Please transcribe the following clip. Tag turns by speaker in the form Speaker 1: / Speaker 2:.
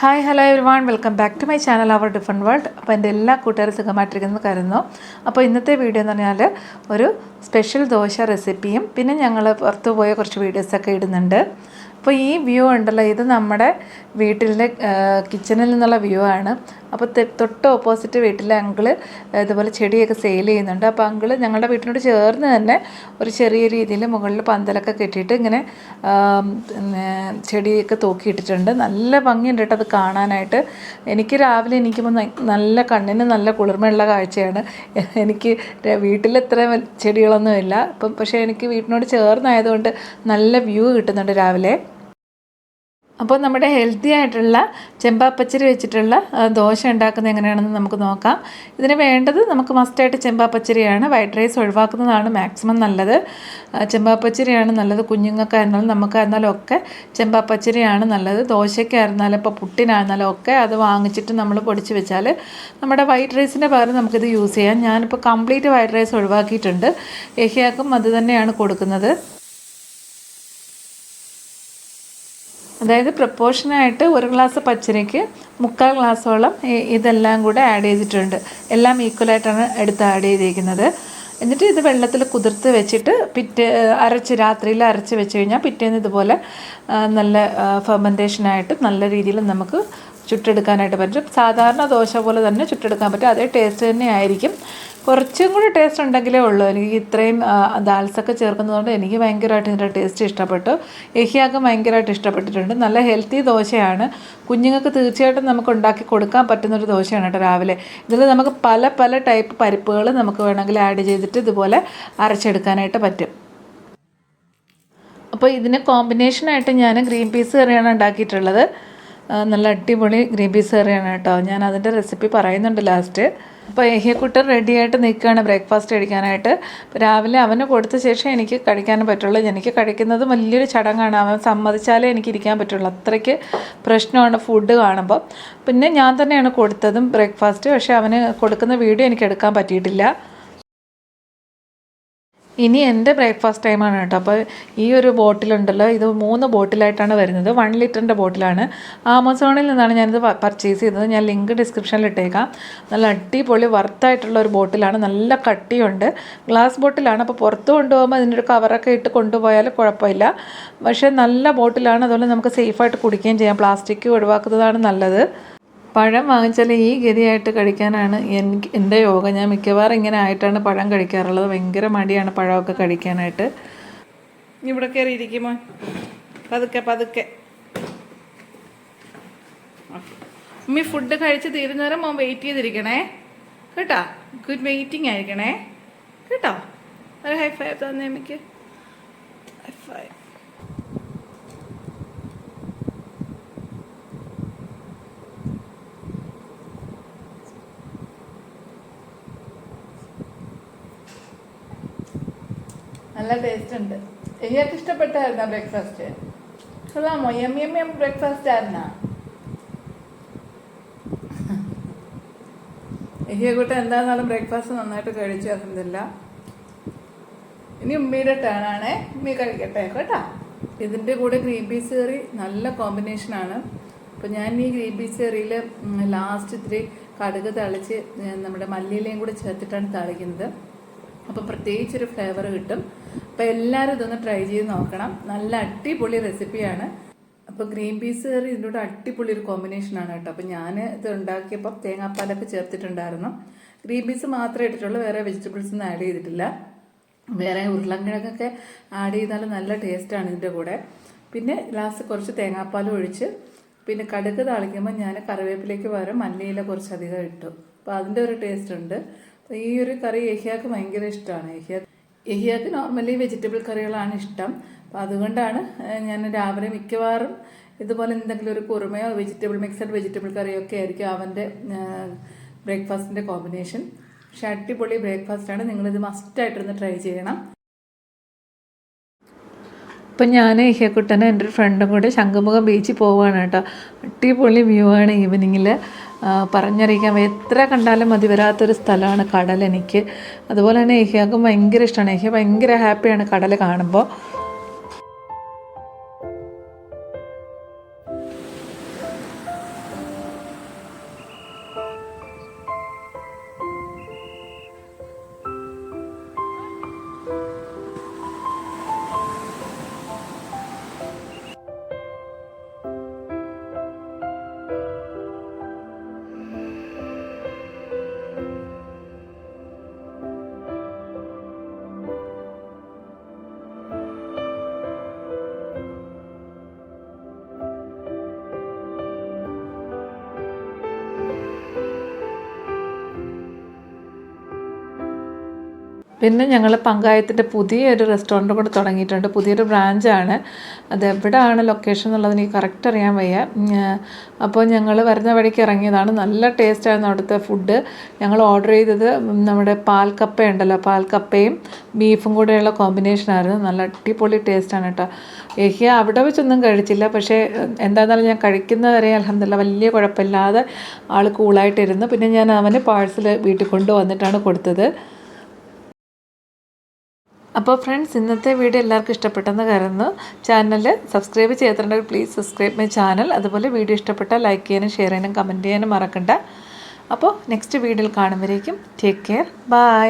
Speaker 1: Hi hello everyone welcome back to my channel our different world അപ്പോൾ എന്റെ എല്ലാ കൂട്ടുകാരും സുഖമായിട്ടിരിക്കുന്നു കരുതുന്നു. അപ്പോൾ ഇന്നത്തെ വീഡിയോ എന്ന് പറഞ്ഞാൽ ഒരു സ്പെഷ്യൽ ദോശ റെസിപ്പിയും പിന്നെ ഞങ്ങൾ പുറത്തു പോയ കുറച്ച് വീഡിയോസൊക്കെ ഇടുന്നുണ്ട്. അപ്പോൾ ഈ വ്യൂ ഉണ്ടല്ലോ ഇത് നമ്മുടെ വീട്ടിലെ കിച്ചണിൽ നിന്നുള്ള വ്യൂ ആണ്. അപ്പോൾ തൊട്ട് ഓപ്പോസിറ്റ് വീട്ടിലെ അങ്കിൾ ഇതുപോലെ ചെടിയൊക്കെ സെയിൽ ചെയ്യുന്നുണ്ട്. അപ്പോൾ അങ്കിൾ ഞങ്ങളുടെ വീട്ടിനോട് ചേർന്ന് തന്നെ ഒരു ചെറിയ രീതിയിൽ മുകളിൽ പന്തലൊക്കെ കെട്ടിയിട്ട് ഇങ്ങനെ ചെടിയൊക്കെ തൂക്കിയിട്ടിട്ടുണ്ട്. നല്ല ഭംഗിയുണ്ട് കേട്ടോ അത് കാണാനായിട്ട്. എനിക്ക് രാവിലെ എനിക്കുമ്പോൾ നല്ല കണ്ണിന് നല്ല കുളിർമയുള്ള കാഴ്ചയാണ്. എനിക്ക് വീട്ടിൽ ഇത്ര ചെടികളൊന്നുമില്ല. അപ്പം പക്ഷേ എനിക്ക് വീട്ടിനോട് ചേർന്നായതുകൊണ്ട് നല്ല വ്യൂ കിട്ടുന്നുണ്ട് രാവിലെ. അപ്പോൾ നമ്മുടെ ഹെൽത്തി ആയിട്ടുള്ള ചെമ്പാപ്പച്ചരി വെച്ചിട്ടുള്ള ദോശ ഉണ്ടാക്കുന്നത് എങ്ങനെയാണെന്ന് നമുക്ക് നോക്കാം. ഇതിന് വേണ്ടത് നമുക്ക് മസ്റ്റായിട്ട് ചെമ്പാപ്പച്ചരിയാണ്. വൈറ്റ് റൈസ് ഒഴിവാക്കുന്നതാണ് മാക്സിമം നല്ലത്. ചെമ്പാപ്പച്ചരിയാണ് നല്ലത്. കുഞ്ഞുങ്ങൾക്കായിരുന്നാലും നമുക്കായിരുന്നാലും ഒക്കെ ചെമ്പാപ്പച്ചരിയാണ് നല്ലത്. ദോശയ്ക്കായിരുന്നാലും ഇപ്പോൾ പുട്ടിനായിരുന്നാലും ഒക്കെ അത് വാങ്ങിച്ചിട്ട് നമ്മൾ പൊടിച്ച് വെച്ചാൽ നമ്മുടെ വൈറ്റ് റൈസിന്റെ പകരം നമുക്കിത് യൂസ് ചെയ്യാം. ഞാനിപ്പോൾ കംപ്ലീറ്റ് വൈറ്റ് റൈസ് ഒഴിവാക്കിയിട്ടുണ്ട്. ഏഹിയാക്കും അത് തന്നെയാണ് കൊടുക്കുന്നത്. അതായത് പ്രപ്പോർഷനായിട്ട് ഒരു ഗ്ലാസ് പച്ചരിക്ക് മുക്കാൽ ഗ്ലാസ്സോളം ഇതെല്ലാം കൂടെ ആഡ് ചെയ്തിട്ടുണ്ട്. എല്ലാം ഈക്വലായിട്ടാണ് എടുത്ത് ആഡ് ചെയ്തിരിക്കുന്നത്. എന്നിട്ട് ഇത് വെള്ളത്തിൽ കുതിർത്ത് വെച്ചിട്ട് പിറ്റേ അരച്ച് രാത്രിയിൽ അരച്ച് വെച്ച് കഴിഞ്ഞാൽ പിറ്റേന്ന് ഇതുപോലെ നല്ല ഫെർമെന്റേഷനായിട്ട് നല്ല രീതിയിൽ നമുക്ക് ചുട്ടെടുക്കാനായിട്ട് പറ്റും. സാധാരണ ദോശ പോലെ തന്നെ ചുട്ടെടുക്കാൻ പറ്റും. അതേ ടേസ്റ്റ് തന്നെ ആയിരിക്കും. കുറച്ചും കൂടി ടേസ്റ്റ് ഉണ്ടെങ്കിലേ ഉള്ളൂ. എനിക്ക് ഇത്രയും ദാൽസൊക്കെ ചേർക്കുന്നതുകൊണ്ട് എനിക്ക് ഭയങ്കരമായിട്ട് ഇതിന്റെ ടേസ്റ്റ് ഇഷ്ടപ്പെട്ടു. എഹിയാക്കും ഭയങ്കരമായിട്ട് ഇഷ്ടപ്പെട്ടിട്ടുണ്ട്. നല്ല ഹെൽത്തി ദോശയാണ്. കുഞ്ഞുങ്ങൾക്ക് തീർച്ചയായിട്ടും നമുക്ക് ഉണ്ടാക്കി കൊടുക്കാൻ പറ്റുന്നൊരു ദോശയാണ് കേട്ടോ രാവിലെ. ഇതിൽ നമുക്ക് പല പല ടൈപ്പ് പരിപ്പുകൾ നമുക്ക് വേണമെങ്കിൽ ആഡ് ചെയ്തിട്ട് ഇതുപോലെ അരച്ചെടുക്കാനായിട്ട് പറ്റും. അപ്പോൾ ഇതിന് കോമ്പിനേഷനായിട്ട് ഞാൻ ഗ്രീൻ പീസ് കറിയാണ് ഉണ്ടാക്കിയിട്ടുള്ളത്. നല്ല അടിപൊളി ഗ്രീൻ പീസ് കറിയാണ് കേട്ടോ. ഞാൻ അതിന്റെ റെസിപ്പി പറയുന്നുണ്ട് ലാസ്റ്റ് അപ്പോൾ ഏഹ്യക്കുട്ടൻ റെഡി ആയിട്ട് നിൽക്കുകയാണ് ബ്രേക്ക്ഫാസ്റ്റ് കഴിക്കാനായിട്ട്. രാവിലെ അവന് കൊടുത്ത ശേഷം എനിക്ക് കഴിക്കാൻ പറ്റുള്ളൂ. എനിക്ക് കഴിക്കുന്നത് വലിയൊരു ചടങ്ങാണ്. അവൻ സമ്മതിച്ചാലേ എനിക്ക് ഇരിക്കാൻ പറ്റുള്ളൂ. അത്രയ്ക്ക് പ്രശ്നമാണ് ഫുഡ് കാണുമ്പോൾ പിന്നെ ഞാൻ തന്നെയാണ് കൊടുത്തതും ബ്രേക്ക്ഫാസ്റ്റ് പക്ഷേ അവന് കൊടുക്കുന്ന വീഡിയോ എനിക്ക് എടുക്കാൻ പറ്റിയിട്ടില്ല. ഇനി എന്റെ ബ്രേക്ക്ഫാസ്റ്റ് ടൈമാണ് കേട്ടോ. അപ്പോൾ ഈ ഒരു ബോട്ടിലുണ്ടല്ലോ ഇത് മൂന്ന് ബോട്ടിലായിട്ടാണ് വരുന്നത്. വൺ ലിറ്ററിന്റെ ബോട്ടിലാണ് ആമസോണിൽ നിന്നാണ് ഞാനിത് പർച്ചേസ് ചെയ്തത്. ഞാൻ ലിങ്ക് ഡിസ്ക്രിപ്ഷനിൽ ഇട്ടേക്കാം. നല്ല അടിപൊളി വർത്തായിട്ടുള്ള ഒരു ബോട്ടിലാണ് നല്ല കട്ടിയുണ്ട്. ഗ്ലാസ് ബോട്ടിലാണ് അപ്പോൾ പുറത്ത് കൊണ്ടുപോകുമ്പോൾ അതിന്റെ ഒരു കവറൊക്കെ ഇട്ട് കൊണ്ടുപോയാൽ കുഴപ്പമില്ല. പക്ഷേ നല്ല ബോട്ടിലാണ് അതുപോലെ നമുക്ക് സേഫായിട്ട് കുടിക്കുകയും ചെയ്യാം. പ്ലാസ്റ്റിക് ഒഴിവാക്കുന്നതാണ് നല്ലത്. പഴം വാങ്ങിച്ചാൽ ഈ ഗതിയായിട്ട് കഴിക്കാനാണ് എനിക്ക് എന്റെ യോഗ. ഞാൻ മിക്കവാറും ഇങ്ങനെ ആയിട്ടാണ് പഴം കഴിക്കാറുള്ളത്. ഭയങ്കര മടിയാണ് പഴമൊക്കെ കഴിക്കാനായിട്ട്. ഇവിടെ കയറി ഇരിക്കുമോ പതുക്കെ പതുക്കെ. ഉമ്മി ഫുഡ് കഴിച്ച് തീരുന്നേരം മോൻ വെയിറ്റ് ചെയ്തിരിക്കണേ. കേട്ടോ? ഗുഡ് വെയിറ്റിംഗ് ആയിരിക്കണേ. കേട്ടോ? ഒരു ഹൈ ഫൈവ് തന്നെ എനിക്ക് ഹൈ ഫൈവ് നല്ല ടേസ്റ്റ് ഉണ്ട്. എനിക്ക് ഇഷ്ടപ്പെട്ടായിരുന്ന ബ്രേക്ക്ഫാസ്റ്റ് കൊള്ളാമോ എം എം എം ബ്രേക്ക്ഫാസ്റ്റ് ആയിരുന്ന? കൂട്ട എന്താന്നാലും ബ്രേക്ക്ഫാസ്റ്റ് നന്നായിട്ട് കഴിച്ചു അതെന്തില്ല ഇനി ഉമ്മിയുടെ ടേണാണേ ഉമ്മി കഴിക്കട്ടെ കേട്ടോ? ഇതിന്റെ കൂടെ ഗ്രീൻ പീസ് കറി നല്ല കോമ്പിനേഷനാണ് അപ്പോൾ ഞാൻ ഈ ഗ്രീൻ പീസ് കറിയിൽ ലാസ്റ്റ് ഇത്തിരി കടുക് തളിച്ച് നമ്മുടെ മല്ലിയിലയും കൂടെ ചേർത്തിട്ടാണ് തളിക്കുന്നത്. അപ്പോൾ പ്രത്യേകിച്ചൊരു ഫ്ലേവർ കിട്ടും. അപ്പോൾ എല്ലാവരും ഇതൊന്ന് ട്രൈ ചെയ്ത് നോക്കണം. നല്ല അടിപൊളി റെസിപ്പിയാണ് അപ്പോൾ ഗ്രീൻ പീസ് കറി ഇതിന്റെ അടിപൊളി ഒരു കോമ്പിനേഷനാണ് കേട്ടോ. അപ്പോൾ ഞാൻ ഇത് ഉണ്ടാക്കിയപ്പോൾ തേങ്ങാപ്പാലൊക്കെ ചേർത്തിട്ടുണ്ടായിരുന്നു. ഗ്രീൻ പീസ് മാത്രമേ ഇട്ടിട്ടുള്ളൂ വേറെ വെജിറ്റബിൾസ് ഒന്നും ആഡ് ചെയ്തിട്ടില്ല. വേറെ ഉരുളക്കിഴങ്ങൊക്കെ ആഡ് ചെയ്താൽ നല്ല ടേസ്റ്റാണ് ഇതിന്റെ കൂടെ. പിന്നെ ലാസ്റ്റ് കുറച്ച് തേങ്ങാപ്പാൽ ഒഴിച്ച് പിന്നെ കടുക് താളിക്കുമ്പോൾ ഞാൻ കറിവേപ്പിലേക്ക് പകരം മല്ലിയില കുറച്ച് അധികം ഇട്ടു. അപ്പോൾ അതിന്റെ ഒരു ടേസ്റ്റ് ഉണ്ട്. ഈ ഒരു കറി ഏഹിയാക്ക് ഭയങ്കര ഇഷ്ടമാണ് ഏഹിയ ഏഹിയാക്ക് നോർമലി വെജിറ്റബിൾ കറികളാണ് ഇഷ്ടം. അപ്പോൾ അതുകൊണ്ടാണ് ഞാൻ രാവിലെ മിക്കവാറും ഇതുപോലെ എന്തെങ്കിലും ഒരു കുറുമയോ വെജിറ്റബിൾ മിക്സഡ് വെജിറ്റബിൾ കറിയോ ഒക്കെ ആയിരിക്കും അവന്റെ ബ്രേക്ക്ഫാസ്റ്റിന്റെ കോമ്പിനേഷൻ പക്ഷെ അടിപൊളി ബ്രേക്ക്ഫാസ്റ്റാണ് നിങ്ങളിത് മസ്റ്റായിട്ടൊന്ന് ട്രൈ ചെയ്യണം. ഇപ്പം ഞാൻ ഇഹ്യക്കുട്ടനും എന്റെ ഒരു ഫ്രണ്ടും കൂടെ ശംഖുമുഖം ബീച്ചിൽ പോവുകയാണ് കേട്ടോ. അടിപൊളി വ്യൂ ആണ് ഈവനിങ്ങിൽ പറഞ്ഞറിയിക്കാൻ എത്ര കണ്ടാലും മതി വരാത്തൊരു സ്ഥലമാണ് കടൽ എനിക്ക്. അതുപോലെ തന്നെ ഏഹ്യാക്കും ഭയങ്കര ഇഷ്ടമാണ് ഏഹ്യ ഭയങ്കര ഹാപ്പിയാണ് കടൽ കാണുമ്പോൾ പിന്നെ ഞങ്ങൾ പങ്കായത്തിന്റെ പുതിയൊരു റെസ്റ്റോറന്റ് കൂടെ തുടങ്ങിയിട്ടുണ്ട്. പുതിയൊരു ബ്രാഞ്ചാണ് അത് എവിടെയാണ് ലൊക്കേഷൻ എന്നുള്ളത് എനിക്ക് കറക്റ്റ് അറിയാൻ വയ്യ. അപ്പോൾ ഞങ്ങൾ വരുന്ന വഴിക്ക് ഇറങ്ങിയതാണ്. നല്ല ടേസ്റ്റായിരുന്നു അവിടുത്തെ ഫുഡ് ഞങ്ങൾ ഓർഡർ ചെയ്തത് നമ്മുടെ പാൽ പാൽക്കപ്പ ഉണ്ടല്ലോ പാൽക്കപ്പയും ബീഫും കൂടെയുള്ള കോമ്പിനേഷൻ ആയിരുന്നു. നല്ല അടിപൊളി ടേസ്റ്റാണ് കേട്ടോ. എനിക്ക് അവിടെ വെച്ചൊന്നും കഴിച്ചില്ല. പക്ഷേ എന്തായിരുന്നാലും ഞാൻ കഴിക്കുന്നവരെ അലഹമില്ല വലിയ കുഴപ്പമില്ലാതെ ആൾ കൂളായിട്ടിരുന്നു പിന്നെ ഞാൻ അവന് പാഴ്സൽ വീട്ടിൽ കൊണ്ടുവന്നിട്ടാണ് കൊടുത്തത്. അപ്പോൾ ഫ്രണ്ട്സ് ഇന്നത്തെ വീഡിയോ എല്ലാവർക്കും ഇഷ്ടപ്പെട്ടെന്ന് കരുതുന്നു. ചാനൽ സബ്സ്ക്രൈബ് ചെയ്തിട്ടുണ്ടെങ്കിൽ പ്ലീസ് സബ്സ്ക്രൈബ് മൈ ചാനൽ അതുപോലെ വീഡിയോ ഇഷ്ടപ്പെട്ടാൽ ലൈക്ക് ചെയ്യാനും ഷെയർ ചെയ്യാനും കമന്റ് ചെയ്യാനും മറക്കണ്ട. അപ്പോൾ നെക്സ്റ്റ് വീഡിയോയിൽ കാണുമ്പോഴേക്കും ടേക്ക് കെയർ ബൈ